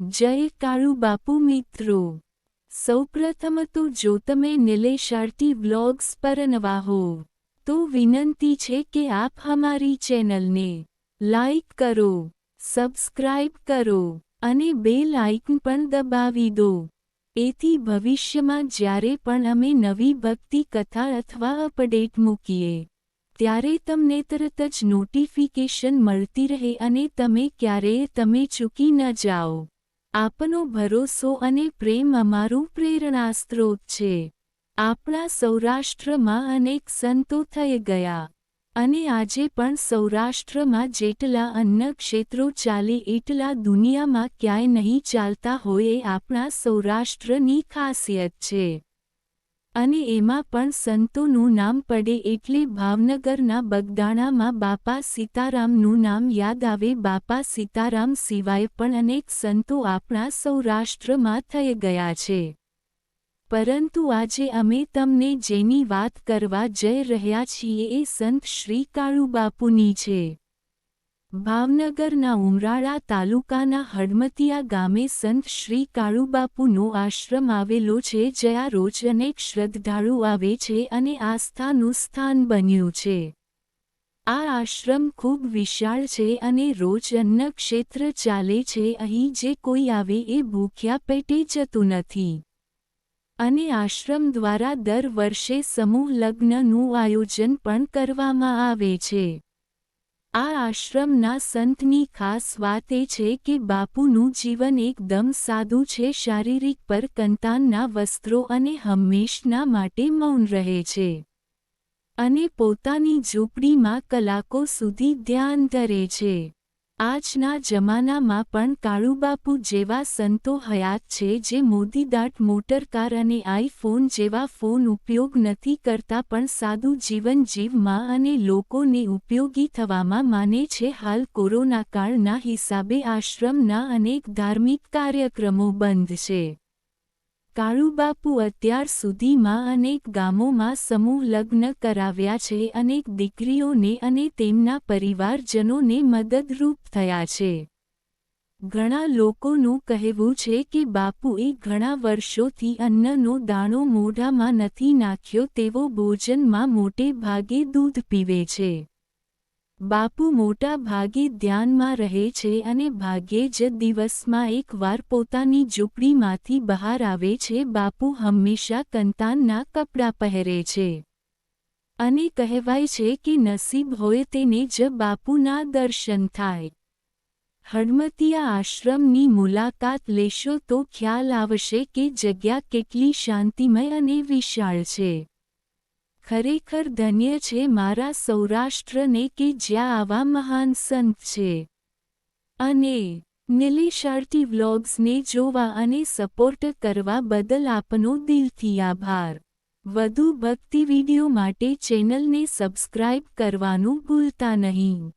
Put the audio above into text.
જય કાળુ બાપુ મિત્રો. સૌપ્રથમ તો જો તમે નિલેશાર્ટી વ્લોગ્સ પર નવા હો, તો વિનંતી છે કે આપ અમારી ચેનલને લાઇક કરો, સબસ્ક્રાઇબ કરો અને બેલ આઇકન પણ દબાવી દો. એથી ભવિષ્યમાં જ્યારે પણ અમે નવી ભક્તિ કથા અથવા અપડેટ મૂકીએ, ત્યારે તમને તરત જ નોટિફિકેશન મળતી રહે અને તમે ક્યારેય તમે ચૂકી ન જાઓ. આપનો ભરોસો અને પ્રેમ અમારું પ્રેરણાસ્ત્રોત છે. આપણા સૌરાષ્ટ્રમાં અનેક સંતો થઈ ગયા અને આજે પણ સૌરાષ્ટ્રમાં જેટલા અન્ન ક્ષેત્રો ચાલે એટલા દુનિયામાં ક્યાંય નહીં ચાલતા હોય એ આપણા સૌરાષ્ટ્રની ખાસિયત છે. અને એમાં પણ સંતોનું નામ પડે એટલે ભાવનગરના બગદાણામાં બાપા સીતારામનું નામ યાદ આવે. બાપા સીતારામ સિવાય પણ અનેક સંતો આપણા સૌરાષ્ટ્રમાં થઈ ગયા છે. પરંતુ આજે અમે તમને જેની વાત કરવા જઈ રહ્યા છીએ એ સંત શ્રી કાળુબાપુની છે. ભાવનગરના ઉમરાળા તાલુકાના હડમતિયા ગામે સંત શ્રી કાળુબાપુનો આશ્રમ આવેલો છે, જ્યાં રોજ અનેક શ્રદ્ધાળુ આવે છે અને આસ્થાનું સ્થાન બન્યું છે. આ આશ્રમ ખૂબ વિશાળ છે અને રોજ અન્ન ક્ષેત્ર ચાલે છે, અહીં જે કોઈ આવે એ ભૂખ્યા પેટે જતું નથી. અને આશ્રમ દ્વારા દર વર્ષે સમૂહ લગ્નનું આયોજન પણ કરવામાં આવે છે. આ આશ્રમના સંતની ખાસ વાત એ છે કે બાપુનું જીવન એકદમ સાદું છે, શારીરિક પર કંતાનના વસ્ત્રો અને હંમેશના માટે મૌન રહે છે. અને પોતાની ઝૂંપડીમાં કલાકો સુધી ધ્યાન ધરે છે. આજના જમાનામાં પણ કાળુબાપુ જેવા સંતો હયાત છે જે મોદીદાટ મોટરકાર અને આઈફોન જેવા ફોન ઉપયોગ નથી કરતા પણ સાદું જીવન જીવમાં અને લોકોને ઉપયોગી થવામાં માને છે. હાલ કોરોના કાળના હિસાબે આશ્રમના અનેક ધાર્મિક કાર્યક્રમો બંધ છે. કાળુબાપુ અત્યાર સુધીમાં અનેક ગામોમાં સમૂહ લગ્ન કરાવ્યા છે, અનેક દીકરીઓને અને તેમના પરિવારજનોને મદદરૂપ થયા છે. ઘણા લોકોનું કહેવું છે કે બાપુએ ઘણા વર્ષોથી અન્નનો દાણો મોઢામાં નથી નાખ્યો તેવો ભોજનમાં મોટે ભાગે દૂધ પીવે છે. બાપુ મોટા ભાગે ધ્યાનમાં રહે છે અને ભાગ્યે જ દિવસમાં એકવાર પોતાની ઝૂંપડીમાંથી બહાર આવે છે. બાપુ હંમેશા કંતાનના કપડાં પહેરે છે અને કહેવાય છે કે નસીબ હોય તેને જ બાપુના દર્શન થાય. હડમતિયા આશ્રમની મુલાકાત લેશો તો ખ્યાલ આવશે કે જગ્યા કેટલી શાંતિમય અને વિશાળ છે. ખરેખર ધન્ય છે મારા સૌરાષ્ટ્રને કે જ્યાં આવા મહાન સંત છે. અને નિલેશાર્ટી વ્લોગ્સને જોવા અને સપોર્ટ કરવા બદલ આપનો દિલથી આભાર. વધુ ભક્તિ વિડિયો માટે ચેનલને સબસ્ક્રાઇબ કરવાનું ભૂલતા નહીં.